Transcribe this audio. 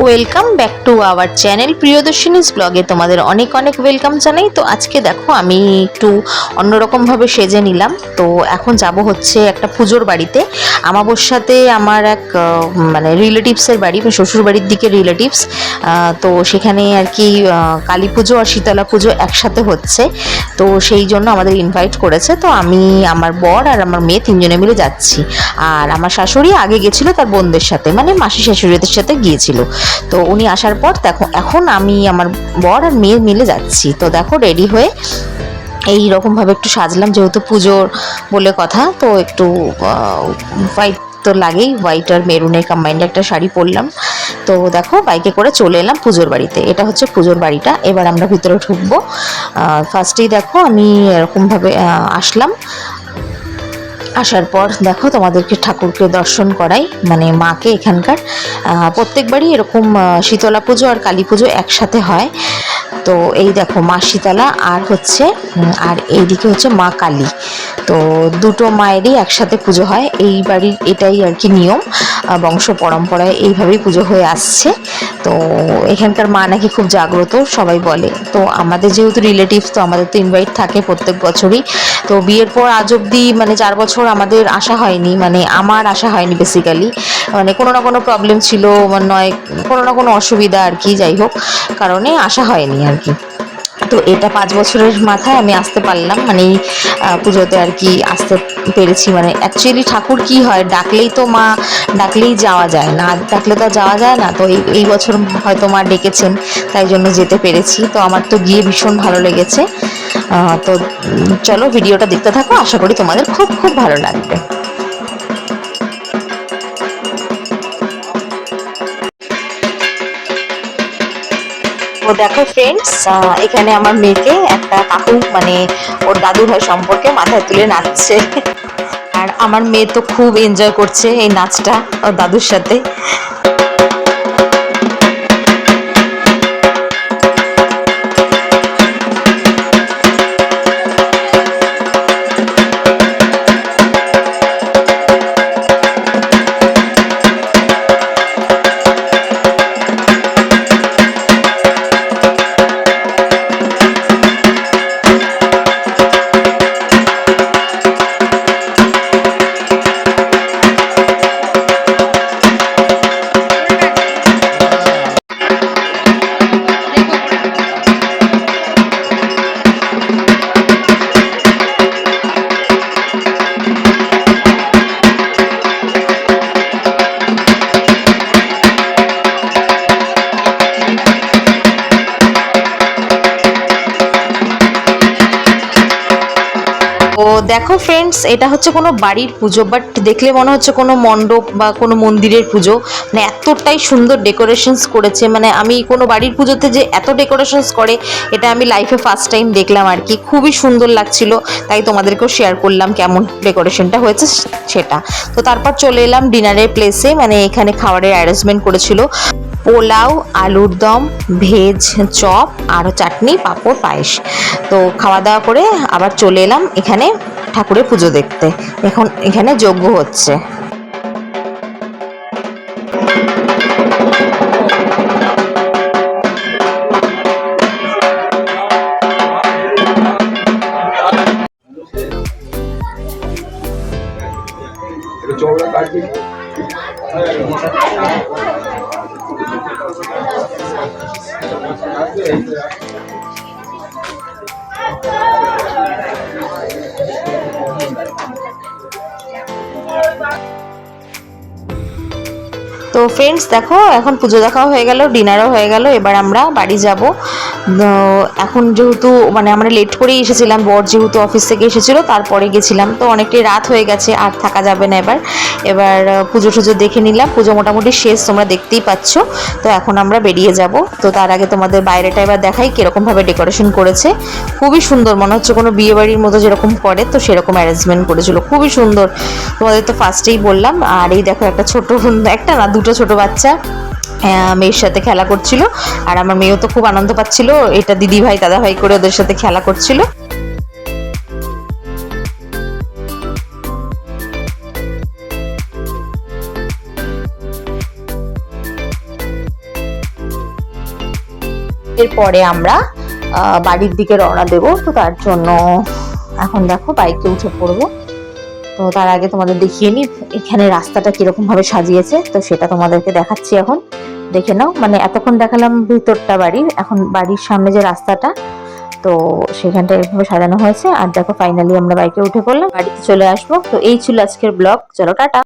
Welcome back to our channel Priyadarshini's ব্লগে তোমাদের অনেক অনেক ওয়েলকাম জানাই। তো আজকে দেখো, আমি একটু অন্যরকমভাবে সেজে নিলাম। তো এখন যাব হচ্ছে একটা পুজোর বাড়িতে। আমাবস্যাতে আমার এক মানে রিলেটিভসের বাড়ি মানে শ্বশুর বাড়ির দিকে রিলেটিভস তো সেখানে আর কি কালী পুজো আর শীতলা পুজো একসাথে হচ্ছে। তো সেই জন্য আমাদের ইনভাইট করেছে। তো আমি, আমার বর আর আমার মেয়ে তিনজনে মিলে যাচ্ছি। আর আমার শাশুড়ি আগে গেছিল তার বোনদের সাথে মানে মাসি শাশুড়িদের সাথে গিয়েছিল। তো উনি আসার পর দেখো, এখন আমি আমার বর আর মেয়ে মিলে যাচ্ছি। তো দেখো রেডি হয়ে এই রকমভাবে একটু সাজলাম, যেহেতু পুজোর বলে কথা, তো একটু হোয়াইট তো লাগেই হোয়াইট আর মেরুনের কম্বাইন্ড একটা শাড়ি পরলাম। তো দেখো বাইকে করে চলে এলাম পুজোর বাড়িতে। এটা হচ্ছে পুজোর বাড়িটা। এবার আমরা ভিতরে ঢুকবো। ফার্স্টেই দেখো, আমি এরকমভাবে আসলাম। আসার পর দেখো তোমাদেরকে ঠাকুরকে দর্শন করাই মানে মাকে এখানকার। প্রত্যেকবারই এরকম শীতলা পুজো আর কালী পুজো একসাথে হয়। তো এই দেখো মা শীতলা আর হচ্ছে আর এইদিকে হচ্ছে মা কালী। তো দুটো মায়েরই একসাথে পুজো হয়। এই বাড়ির এটাই আর কি নিয়ম। বংশ পরম্পরায় এইভাবেই পুজো হয়ে আসছে। তো এখানকার মা নাকি খুব জাগ্রত, সবাই বলে। তো আমাদের যেহেতু রিলেটিভস তো আমাদের তো ইনভাইট থাকে প্রত্যেক বছরই। তো বিয়ের পর আজ অব্দি মানে চার বছর আমাদের আসা হয়নি মানে আমার আসা হয়নি বেসিক্যালি মানে কোনো না কোনো প্রবলেম ছিল মানে নয় কোনো না কোনো অসুবিধা আর কি, যাই হোক। কারণে আসা হয়নি আর কি। তো এটা পাঁচ বছরের মাথায় আমি আসতে পারলাম। মানে এই পুজোতে আর কি আসতে পেরেছি। মানে অ্যাকচুয়ালি ঠাকুর কি হয়, ডাকলেই তো মা, ডাকলেই যাওয়া যায় না। ডাকলে তো যাওয়া যায় না। তো এই এই বছর হয়তো মা ডেকেছেন, তাই জন্য যেতে পেরেছি। তো আমার তো গিয়ে ভীষণ ভালো লেগেছে। তো চলো ভিডিওটা দেখতে থাকো। আশা করি তোমাদের খুব খুব ভালো লাগবে। তো দেখো ফ্রেন্ডস এখানে আমার মেয়েকে একটা কাকু মানে ওর দাদু ভাই সম্পর্কে মাথায় তুলে নাচছে। আর আমার মেয়ে তো খুব এনজয় করছে এই নাচটা ওর দাদুর সাথে। দেখো ফ্রেন্ডস এটা হচ্ছে কোনো বাড়ির পুজো বাট দেখলে মনে হচ্ছে কোনো মণ্ডপ বা কোনো মন্দিরের পুজো। মানে এতটাই সুন্দর ডেকোরেশনস করেছে। মানে আমি কোনো বাড়ির পুজোতে যে এত ডেকোরেশনস করে, এটা আমি লাইফে ফার্স্ট টাইম দেখলাম আর কি। খুবই সুন্দর লাগছিল। তাই তোমাদেরকেও শেয়ার করলাম কেমন ডেকোরেশনটা হয়েছে সেটা। তো তারপর চলে এলাম ডিনারের প্লেসে মানে এখানে খাবারের অ্যারেঞ্জমেন্ট করেছিল। পোলাও, আলুর দম, ভেজ, চপ আর চাটনি, পাঁপড়, পায়েস। তো খাওয়া দাওয়া করে আবার চলে এলাম এখানে ঠাকুরের পুজো দেখতে। এখন এখানে যজ্ঞ হচ্ছে। চৌড়া কাটবি তো ফ্রেন্ডস দেখো, এখন পুজো দেখাও হয়ে গেল ডিনারও হয়ে গেল, এবার আমরা বাড়ি যাব। এখন যেহেতু মানে আমরা লেট করেই এসেছিলাম, বর যেহেতু অফিস থেকে এসেছিল, তারপরে গেছিলাম। তো অনেকটাই রাত হয়ে গেছে, আর থাকা যাবে না এবার। এবার পুজো টুজো দেখে নিলাম। পুজো মোটামুটি শেষ, তোমরা দেখতেই পাচ্ছ। তো এখন আমরা বেরিয়ে যাব। তো তার আগে তোমাদের বাইরেটা এবার দেখাই কীরকমভাবে ডেকোরেশন করেছে। খুবই সুন্দর, মনে হচ্ছে কোনো বিয়ে বাড়ির মতো যেরকম করে, তো সেরকম অ্যারেঞ্জমেন্ট করেছিল। খুবই সুন্দর। তোমাদের তো ফার্স্টেই বললাম। আর এই দেখো একটা ছোট, একটা না, দুটো ছোট বাচ্চা মেয়ের সাথে খেলা করছিল। আর আমার মেয়েও তো খুব আনন্দ পাচ্ছিল। এটা দিদি ভাই দাদা ভাই করে ওদের সাথে খেলা করছিল। এরপরে আমরা বাড়ির দিকে রওনা দেব। তো তার জন্য এখন দেখো বাইকে উঠে পড়ব। তো তার আগে তোমাদের দেখিয়ে নিই এখানে রাস্তাটা কীরকম ভাবে সাজিয়েছে। তো সেটা তোমাদেরকে দেখাচ্ছি এখন। দেখে নাও মানে এতক্ষণ দেখালাম ভিতরটা বাড়ির, এখন বাড়ির সামনে যে রাস্তাটা, তো সেখানটা এরকমভাবে সাজানো হয়েছে। আর দেখো ফাইনালি আমরা বাইকে উঠে পড়লাম। বাড়িতে চলে আসব। তো এই ছিল আজকের ব্লগ। চলো, টাটা।